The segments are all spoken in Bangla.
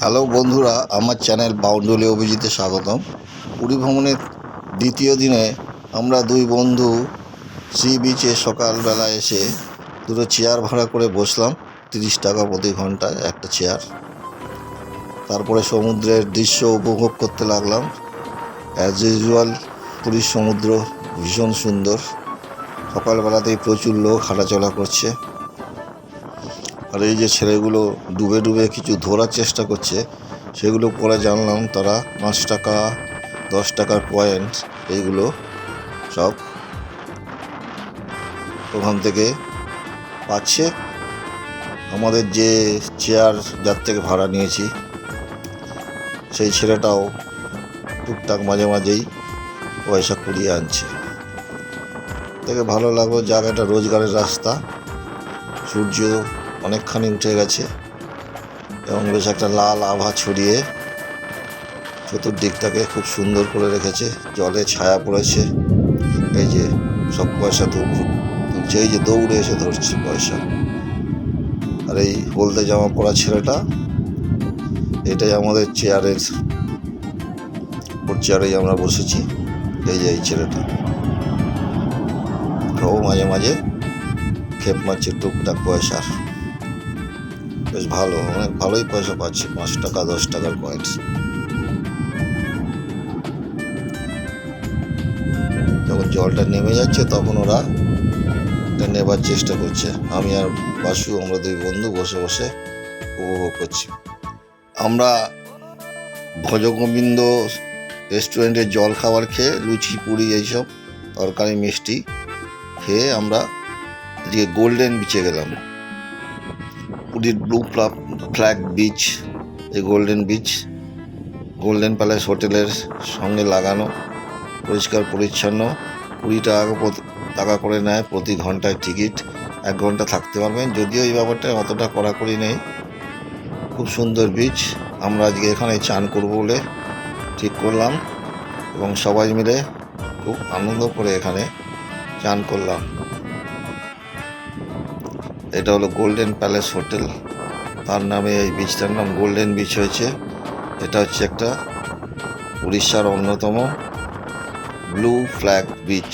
হ্যালো বন্ধুরা, আমার চ্যানেল বাউন্ডুলি অভিজিতে স্বাগতম। পুরী ভ্রমণের দ্বিতীয় দিনে আমরা দুই বন্ধু সি বিচে সকালবেলা এসে দুটো চেয়ার ভাড়া করে বসলাম, তিরিশ টাকা প্রতি ঘন্টায় একটা চেয়ার। তারপরে সমুদ্রের দৃশ্য উপভোগ করতে লাগলাম। অ্যাজ ইউজুয়াল পুরীর সমুদ্র ভীষণ সুন্দর। সকালবেলাতেই প্রচুর লোক হাঁটাচলা করছে। আর এই যে ছেলেগুলো ডুবে ডুবে কিছু ধরার চেষ্টা করছে, সেগুলো পরে জানলাম তারা পাঁচ টাকা, দশ টাকার পয়েন্ট, এইগুলো সব ওখান থেকে পাচ্ছে। আমাদের যে চেয়ার যার থেকে ভাড়া নিয়েছি, সেই ছেলেটাও টুকটাক মাঝে মাঝেই পয়সা কুড়িয়ে আনছে। দেখে ভালো লাগল জায়গাটা রোজগারের রাস্তা। সূর্য অনেকখানি উঠে গেছে এবং বেশ একটা লাল আভা ছড়িয়ে চতুর্দিকটাকে খুব সুন্দর করে রেখেছে। জলে ছায়া পড়েছে। এই যে সব পয়সা তো তুলছে, এই যে দৌড়ে এসে ধরছে পয়সা। আর এই হলদে জামা পরা ছেলেটা, এটাই আমাদের চেয়ারের, ওর চেয়ারেই আমরা বসেছি। এই যে এই ছেলেটা। ও মাঝে মাঝে খেপ মারছে টুকটাক পয়সার। বেশ ভালো। অনেক ভালোই পয়সা পাচ্ছে, পাঁচ টাকা, দশ টাকার পয়েন্টস যখন জলটা নেমে যাচ্ছে, তখন ওরা নেবার চেষ্টা করছে। আমি আর বাসু, আমরা দুই বন্ধু বসে বসে উপভোগ করছি। আমরা ভজগোবিন্দ রেস্টুরেন্টে জল খাবার খেয়ে, লুচি, পুরি এইসব, তরকারি, মিষ্টি খেয়ে আমরা এদিকে গোল্ডেন বিচে গেলাম। পুরীর ব্লু ফ্ল্যাগ বিচ এই গোল্ডেন বিচ গোল্ডেন প্যালেস হোটেলের সঙ্গে লাগানো, পরিষ্কার পরিচ্ছন্ন, কুড়ি টাকা টাকা করে নেয় প্রতি ঘন্টায় টিকিট, এক ঘণ্টা থাকতে পারবেন। যদিও এই ব্যাপারটা অতটা কড়াকড়ি নেই। খুব সুন্দর বিচ আমরা আজকে এখানে চান করব বলে ঠিক করলাম এবং সবাই মিলে খুব আনন্দ করে এখানে চান করলাম। এটা হলো গোল্ডেন প্যালেস হোটেল তার নামে এই বিচটার নাম গোল্ডেন বিচ হয়েছে। এটা হচ্ছে একটা উড়িষ্যার অন্যতম ব্লু ফ্ল্যাগ বিচ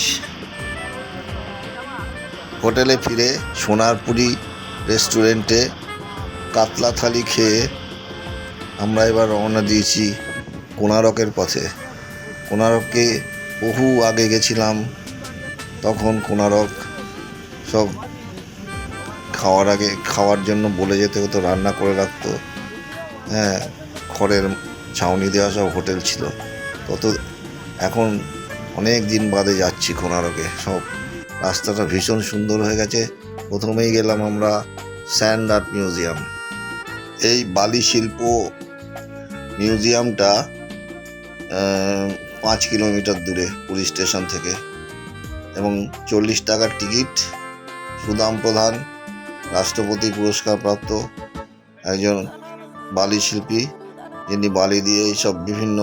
হোটেলে ফিরে সোনারপুরি রেস্টুরেন্টে কাতলা থালি খেয়ে আমরা এবার রওনা দিয়েছি কোনারকের পথে। কোনারকে বহু আগে গেছিলাম, তখন কোনারক সব খাওয়ার আগে, খাওয়ার জন্য বলে যেতে হতো, রান্না করে রাখতো। হ্যাঁ খড়ের ছাউনি দেওয়া সব হোটেল ছিল। তত এখন অনেক দিন বাদে যাচ্ছি কোনারকে সব রাস্তাটা ভীষণ সুন্দর হয়ে গেছে। প্রথমেই গেলাম আমরা স্যান্ড আর্ট মিউজিয়াম। এই বালি শিল্প মিউজিয়ামটা পাঁচ কিলোমিটার দূরে পুলিশ স্টেশন থেকে। এবং চল্লিশ টাকার টিকিট, সুদাম প্রধান রাষ্ট্রপতি পুরস্কার প্রাপ্ত একজন বালি শিল্পী, যিনি বালি দিয়ে এইসব বিভিন্ন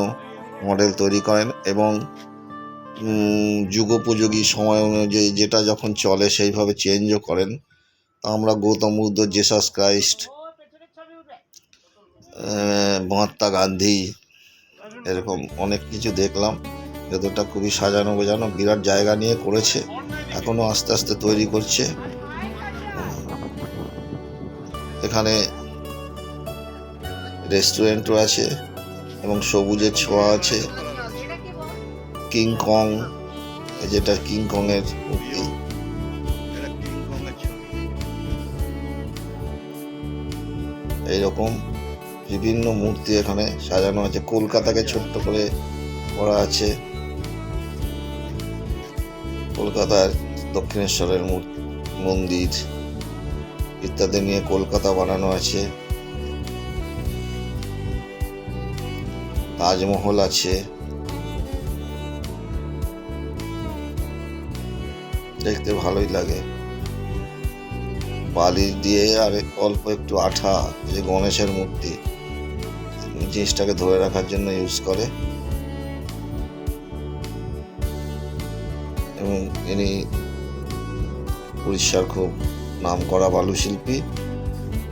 মডেল তৈরি করেন এবং যুগোপযোগী সময় অনুযায়ী যেটা যখন চলে সেইভাবে চেঞ্জও করেন। তা আমরা গৌতম বুদ্ধ জেসাস ক্রাইস্ট মহাত্মা গান্ধী, এরকম অনেক কিছু দেখলাম ভেতরটা খুবই সাজানো গোজানো বিরাট জায়গা নিয়ে করেছে এখনও আস্তে আস্তে তৈরি করছে। এখানে রেস্টুরেন্টও আছে এবং সবুজের ছোঁয়া আছে। কিং কং যেটা কিং কং এর মূর্তি। এইরকম বিভিন্ন মূর্তি এখানে সাজানো আছে। কলকাতাকে ছোট্ট করে করা আছে। কলকাতার দক্ষিণেশ্বরের মন্দির। ইত্যাদি নিয়ে কলকাতা বানানো আছে। তাজমহল আছে। দেখতে ভালোই লাগে। বালি দিয়ে আর অল্প একটু আঠা যে গণেশের মূর্তি জিনিসটাকে ধরে রাখার জন্য ইউজ করে। এবং ইনি উড়িষ্যার খুব নাম করা বালু শিল্পী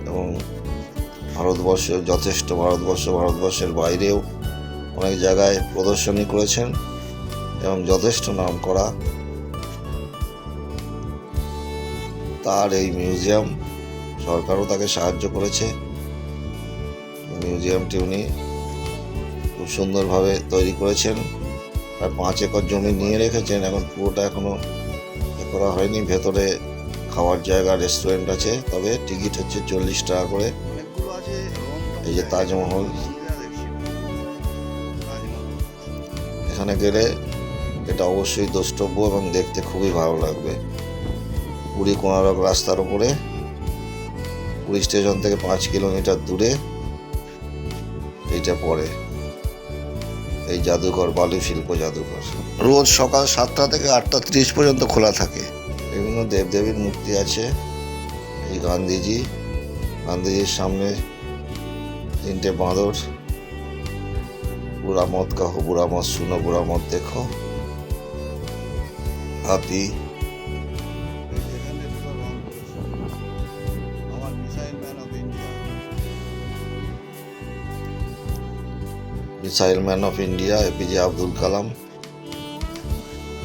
এবং ভারতবর্ষ যথেষ্ট ভারতবর্ষ, ভারতবর্ষের বাইরেও অনেক জায়গায় প্রদর্শনী করেছেন এবং যথেষ্ট নাম করা তার এই মিউজিয়াম সরকারও তাকে সাহায্য করেছে। মিউজিয়ামটি উনি খুব সুন্দরভাবে তৈরি করেছেন। আর পাঁচ একর জমি নিয়ে রেখেছেন, এখন পুরোটা এখনও করা হয়নি। ভেতরে খাওয়ার জায়গা রেস্টুরেন্ট আছে। তবে টিকিট হচ্ছে চল্লিশ টাকা করে। এই যে তাজমহল। এখানে গেলে এটা অবশ্যই দ্রষ্টব্য এবং দেখতে খুবই ভালো লাগবে। পুরী কোনারক রাস্তার উপরে। পুরী স্টেশন থেকে পাঁচ কিলোমিটার দূরে এইটা পড়ে। এই জাদুঘর, বালু শিল্প জাদুঘর। রোজ সকাল সাতটা থেকে আটটা তিরিশ পর্যন্ত খোলা থাকে। বিভিন্ন দেবদেবীর মূর্তি আছে। এই গান্ধীজি, গান্ধীজির সামনে তিনটে বাঁদর। বুড়া মত কাহো বুড়া মত শুনো, বুড়া মত দেখো। হাতি। Missile man of India, APJ Abdul Kalam.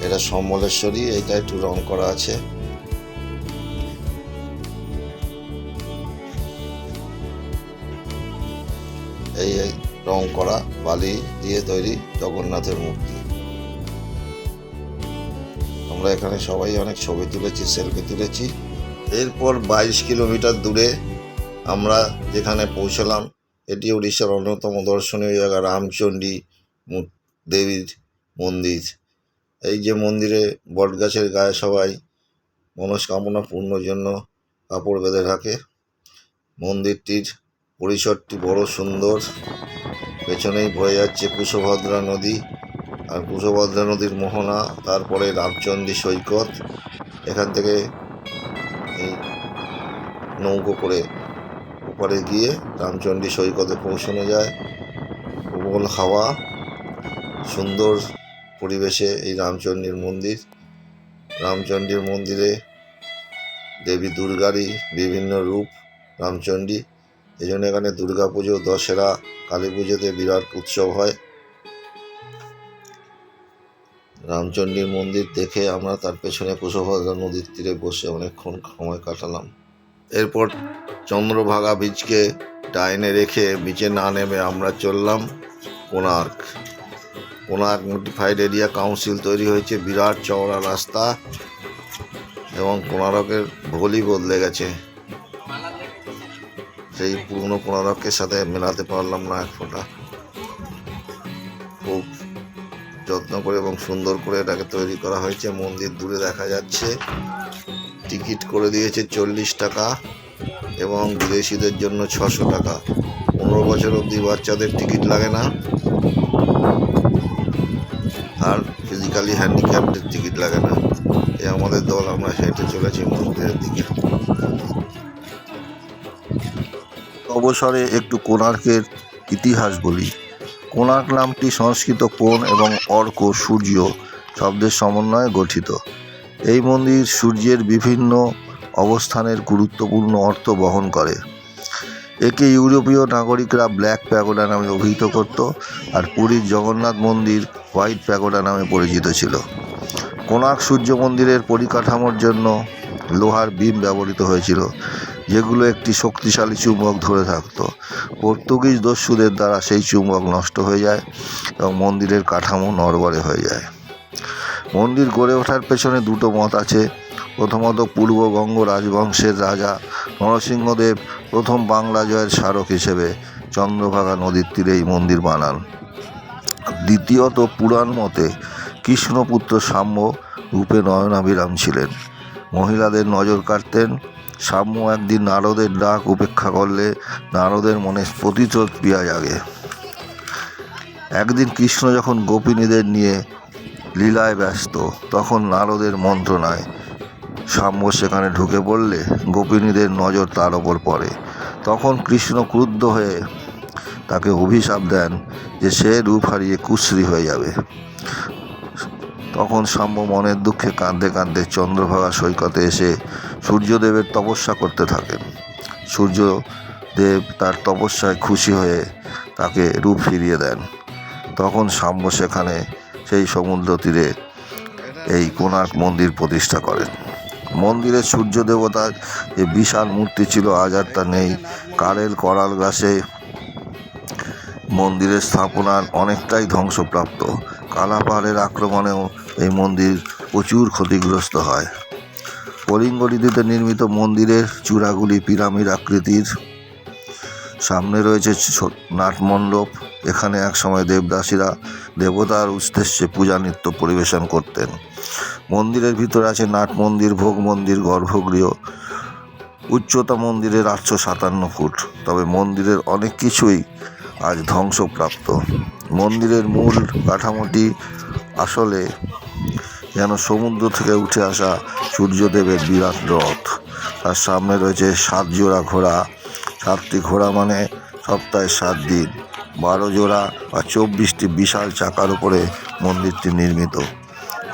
এটা সম্বলেশ্বরী, এটা একটু রং করা আছে। এই রং করা, বালি দিয়ে তৈরি জগন্নাথের মূর্তি। আমরা এখানে সবাই অনেক ছবি তুলেছি, সেলফি তুলেছি। এরপর বাইশ কিলোমিটার দূরে আমরা যেখানে পৌঁছলাম, এটি উড়িষ্যার অন্যতম দর্শনীয় জায়গা, রামচণ্ডী দেবীর মন্দির। এই যে মন্দিরে বটগাছের গায়ে সবাই মনস্কামনা পূর্ণর জন্য কাপড় বেঁধে থাকে। মন্দিরটির পরিসরটি বড় সুন্দর। পেছনেই বয়ে যাচ্ছে কুশভদ্রা নদী আর কুশভদ্রা নদীর মোহনা, তারপরে রামচণ্ডী সৈকত। এখান থেকে এই নৌকো করে ওপারে গিয়ে রামচণ্ডী সৈকতে পৌঁছানো যায়। প্রবল হাওয়া, সুন্দর পরিবেশে এই রামচণ্ডীর মন্দির। রামচণ্ডীর মন্দিরে দেবী দুর্গারই বিভিন্ন রূপ রামচণ্ডী এই জন্য এখানে দুর্গা পুজো দশেরা কালী পুজোতে বিরাট উৎসব হয়। রামচণ্ডীর মন্দির দেখে আমরা তার পেছনে কুশভদ্রা নদীর তীরে বসে অনেকক্ষণ সময় কাটালাম। এরপর চন্দ্রভাগা বীচকে ডাইনে রেখে বিচে না নেমে আমরা চললাম Konark. Konark notified area council তৈরি হয়েছে, বিরাট চওড়া রাস্তা এবং কোণারকের ভোলই বদলে গেছে। সেই পুরনো কোণারকের সাথে মেলাতে পারলাম না এক ফোঁটা। খুব যত্ন করে এবং সুন্দর করে এটাকে তৈরি করা হয়েছে। মন্দির দূরে দেখা যাচ্ছে। টিকিট করে দিয়েছে চল্লিশ টাকা এবং বিদেশিদের জন্য ছশো টাকা। পনেরো বছর অবধি বাচ্চাদের টিকিট লাগে না। আর ফিজিক্যালি হ্যান্ডিক্যাপদের টিকিট লাগে না এ আমাদের দল, আমরা হেঁটে চলেছি মন্দিরের দিকে। অবসরে একটু কোণার্কের ইতিহাস বলি। কোণার্ক নামটি সংস্কৃত কোণ এবং অর্ক, সূর্য শব্দের সমন্বয়ে গঠিত। এই মন্দির সূর্যের বিভিন্ন অবস্থানের গুরুত্বপূর্ণ অর্থ বহন করে। একে ইউরোপীয় নাগরিকরা ব্ল্যাক প্যাগোডা নামে অভিহিত করত আর পুরীর জগন্নাথ মন্দির হোয়াইট প্যাগোডা নামে পরিচিত ছিল। কোণার্ক সূর্য মন্দিরের পরিকাঠামোর জন্য লোহার বিম ব্যবহৃত হয়েছিল, যেগুলো একটি শক্তিশালী চুম্বক ধরে থাকতো। পর্তুগিজ দস্যুদের দ্বারা সেই চুম্বক নষ্ট হয়ে যায় এবং মন্দিরের কাঠামো নড়বড়ে হয়ে যায়। মন্দির গড়ে ওঠার পেছনে দুটো মত আছে প্রথমত পূর্ববঙ্গ রাজবংশের রাজা নরসিংহদেব প্রথম বাংলা জয়ের স্মারক হিসেবে চন্দ্রভাগা নদীর তীরে এই মন্দির বানান। দ্বিতীয়ত পুরাণ মতে কৃষ্ণপুত্র সাম্য রূপে নয়নাভিরাম ছিলেন। মহিলাদের নজর কাটতেন, সাম্য একদিন নারদের ডাক উপেক্ষা করলে নারদের মনে প্রতিশোধ পিয়া জাগে। একদিন কৃষ্ণ যখন গোপিনীদের নিয়ে লীলায় ব্যস্ত, তখন নারদের মন্ত্রণায় সাম্য সেখানে ঢুকে পড়লে গোপিনীদের নজর তার ওপর পড়ে। তখন কৃষ্ণ ক্রুদ্ধ হয়ে তাকে অভিশাপ দেন যে সে রূপ হারিয়ে কুশ্রী হয়ে যাবে। তখন সাম্য মনের দুঃখে কাঁদতে কাঁদতে চন্দ্রভাগা সৈকতে এসে সূর্যদেবের তপস্যা করতে থাকেন। সূর্য দেব তার তপস্যায় খুশি হয়ে তাকে রূপ ফিরিয়ে দেন। তখন সাম্য সেখানে সেই সমুদ্র তীরে এই কোণার্ক মন্দির প্রতিষ্ঠা করেন। মন্দিরের সূর্য দেবতার যে বিশাল মূর্তি ছিল, আজ আর তা নেই। কারেল করাল গাছে মন্দিরের স্থাপনার অনেকটাই ধ্বংসপ্রাপ্ত। কালাপাহাড়ের আক্রমণেও এই মন্দির প্রচুর ক্ষতিগ্রস্ত হয়। কলিঙ্গ নির্মিত মন্দিরের চূড়াগুলি পিরামিড আকৃতির। সামনে রয়েছে নাটমণ্ডপ এখানে একসময় দেবদাসীরা দেবতার উদ্দেশ্যে পূজা নৃত্য পরিবেশন করতেন। মন্দিরের ভিতরে আছে নাট মন্দির, ভোগ মন্দির, গর্ভগৃহ। উচ্চতা মন্দিরের আটশো সাতান্ন ফুট। তবে মন্দিরের অনেক কিছুই আজ ধ্বংসপ্রাপ্ত। মন্দিরের মূল কাঠামোটি আসলে যেন সমুদ্র থেকে উঠে আসা সূর্যদেবের বিরাট রথ। তার সামনে রয়েছে সাত জোড়া ঘোড়া। সাতটি ঘোড়া মানে সপ্তাহে সাত দিন। বারো জোড়া বা চব্বিশটি বিশাল চাকার উপরে মন্দিরটি নির্মিত।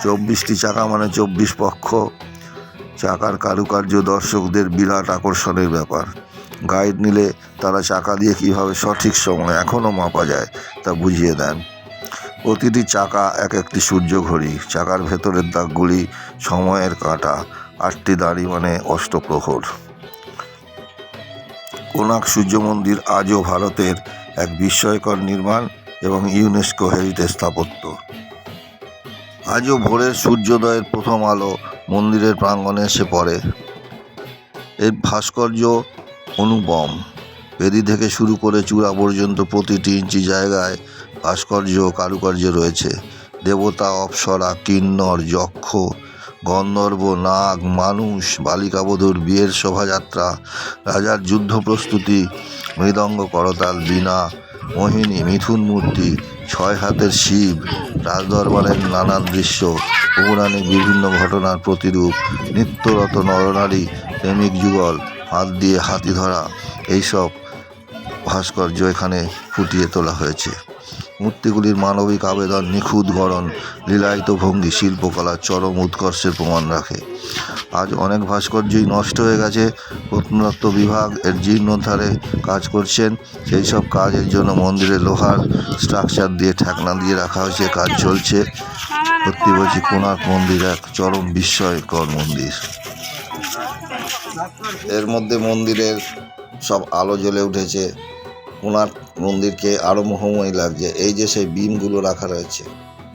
চব্বিশটি চাকা মানে চব্বিশ পক্ষ। চাকার কারুকার্য দর্শকদের বিরাট আকর্ষণের ব্যাপার। গাইড নিলে তারা চাকা দিয়ে কীভাবে সঠিক সময় এখনও মাপা যায় তা বুঝিয়ে দেন। প্রতিটি চাকা এক একটি সূর্য ঘড়ি চাকার ভেতরের দাগগুলি সময়ের কাঁটা। আটটি দাড়ি মানে অষ্টপ্রহর। কোনাক সূর্য মন্দির আজও ভারতের এক বিস্ময়কর নির্মাণ এবং ইউনেস্কো হেরিটেজ স্থাপত্য। আজও ভোরের সূর্যোদয়ের প্রথম আলো মন্দিরের প্রাঙ্গণে এসে পড়ে। এর ভাস্কর্য অনুপম। বেদি থেকে শুরু করে চূড়া পর্যন্ত প্রতিটি ইঞ্চি জায়গায় ভাস্কর্য কারুকার্য রয়েছে। দেবতা, অপ্সরা, কিন্নর, যক্ষ, গন্ধর্ব, নাগ, মানুষ, বালিকাবধূর বিয়ের শোভাযাত্রা, রাজার যুদ্ধ প্রস্তুতি মৃদঙ্গ করতাল, বীণা মোহিনী মিথুন মূর্তি, ছয় হাতের শিব, রাজদরবারের নানান দৃশ্য, পৌরাণিক বিভিন্ন ঘটনার প্রতিরূপ, নিত্যরত নরনারী, প্রেমিক যুগল, হাত দিয়ে হাতি ধরা, এইসব ভাস্কর্য এখানে ফুটিয়ে তোলা হয়েছে। মূর্তিগুলির মানবিক আবেদন নিখুঁত গড়ন, লীলায়িত ভঙ্গি শিল্পকলার চরম উৎকর্ষের প্রমাণ রাখে। আজ অনেক ভাস্কর্যই নষ্ট হয়ে গেছে। প্রত্নতত্ত্ব বিভাগ এর জীর্ণোদ্ধারে কাজ করছেন। সেই সব কাজের জন্য মন্দিরে লোহার স্ট্রাকচার দিয়ে ঠেকনা দিয়ে রাখা হয়েছে, কাজ চলছে। সত্যি বলছি কোণার্ক মন্দির এক চরম বিস্ময়কর মন্দির। এর মধ্যে মন্দিরের সব আলো জ্বলে উঠেছে। কোণার্ক মন্দিরকে আরও মোহময়ী লাগছে। এই যে সেই বিমগুলো রাখা রয়েছে।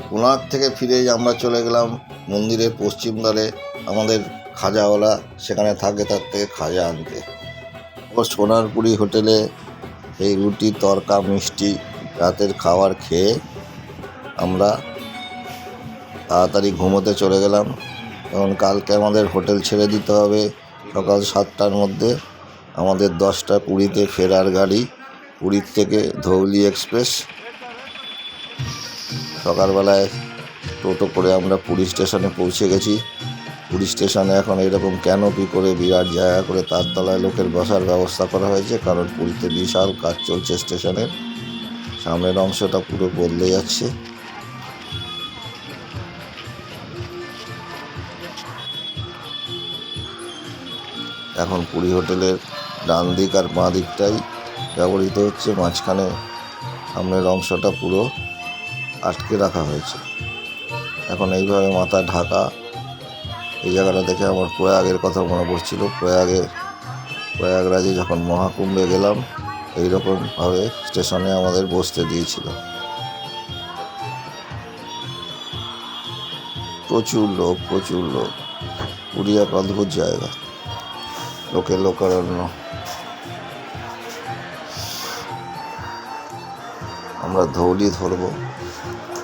কোণার্ক থেকে ফিরে আমরা চলে গেলাম মন্দিরের পশ্চিম দ্বারে। আমাদের খাজাওয়ালা সেখানে থাকে তার থেকে খাজা আনতে। ও সোনারপুরি হোটেলে এই রুটি, তরকা, মিষ্টি, রাতের খাবার খেয়ে আমরা তাড়াতাড়ি ঘুমোতে চলে গেলাম। এবং কালকে আমাদের হোটেল ছেড়ে দিতে হবে। সকাল সাতটার মধ্যে আমাদের দশটা কুড়িতে ফেরার গাড়ি পুরীর থেকে ধৌলি এক্সপ্রেস। সকালবেলায় টোটো করে আমরা পুরী স্টেশনে পৌঁছে গেছি। পুরী স্টেশনে এখন এরকম ক্যানোপি করে বিরাট জায়গা করে তার তলায় লোকের বসার ব্যবস্থা করা হয়েছে, কারণ পুরীতে বিশাল কাজ চলছে স্টেশনের সামনের অংশটা পুরো বদলে যাচ্ছে। এখন পুরী হোটেলের ডান দিক আর বাঁ দিকটাই ব্যবহৃত হচ্ছে, মাঝখানে সামনের অংশটা পুরো আটকে রাখা হয়েছে। এখন এইভাবে মাথা ঢাকা, এই জায়গাটা দেখে আমার প্রয়াগের কথা মনে পড়ছিল। প্রয়াগে প্রয়াগরাজে যখন মহাকুম্ভে গেলাম, এইরকমভাবে স্টেশনে আমাদের বসতে দিয়েছিল। প্রচুর লোক প্রচুর লোক। পুরী এক অদ্ভুত জায়গা। লোকে লোকারণ্য। আমরা ধৌলি ধরবো।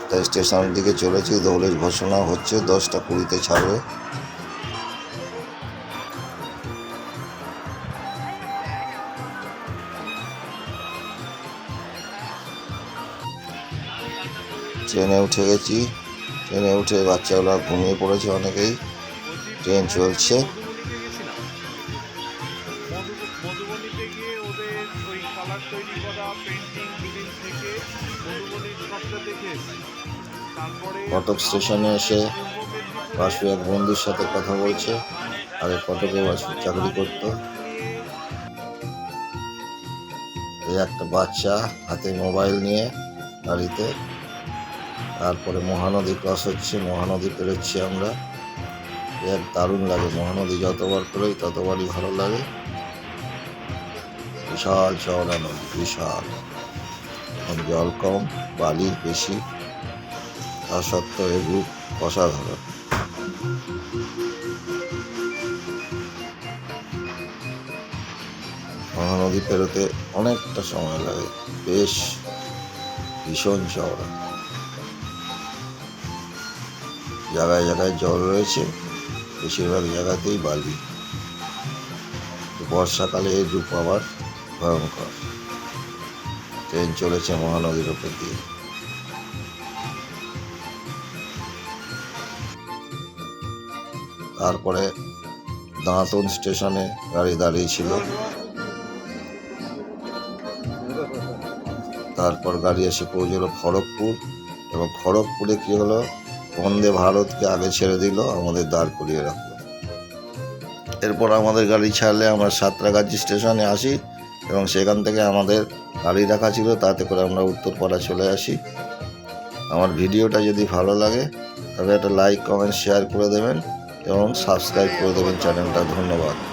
তাই স্টেশনের দিকে চলেছি, ধৌলির ঘোষণা হচ্ছে দশটা কুড়িতে ছাড়বে। ট্রেনে উঠে গেছি। ট্রেনে উঠে বাচ্চাগুলো ঘুমিয়ে পড়েছে অনেকেই। ট্রেন চলছে। কটক স্টেশনে এসে বাসু এক বন্ধুর সাথে কথা বলছে আগে কটকে বাসু চাকরি করতো। এই একটা বাচ্চা হাতে মোবাইল নিয়ে গাড়িতে তারপরে মহানদী ক্রস হচ্ছে, মহানদী পেরোচ্ছি আমরা। এক দারুণ লাগে, মহানদী যতবার পেরোই ততবারই ভালো লাগে। বিশাল চওড়া নদী বিশাল জল কম, বালি বেশি। তা সত্ত্বেও এই রূপ অসাধারণ। মহানদী পেরোতে অনেকটা সময় লাগে, বেশ ভীষণ চওড়া জায়গায় জায়গায় জল রয়েছে, বেশিরভাগ জায়গাতেই বালি। বর্ষাকালে এর রূপ আবার ভয়ঙ্কর। ট্রেন চলেছে মহানদীর উপর দিয়ে। তারপরে দাঁতন স্টেশনে গাড়ি দাঁড়িয়েছিল। তারপর গাড়ি এসে পৌঁছলো খড়গপুর এবং খড়গপুরে কি হলো? বন্দে ভারতকে আগে ছেড়ে দিল, আমাদের দাঁড় করিয়ে রাখল। এরপর আমাদের গাড়ি ছাড়লে আমরা সাঁতরাগাছি স্টেশনে আসি এবং সেখান থেকে আমাদের গাড়ি রাখা ছিল, তাতে করে আমরা উত্তরপাড়া চলে আসি। আমার ভিডিওটা যদি ভালো লাগে তবে একটা লাইক কমেন্ট শেয়ার করে দেবেন। এবং সাবস্ক্রাইব করে দেবেন চ্যানেলটা। ধন্যবাদ।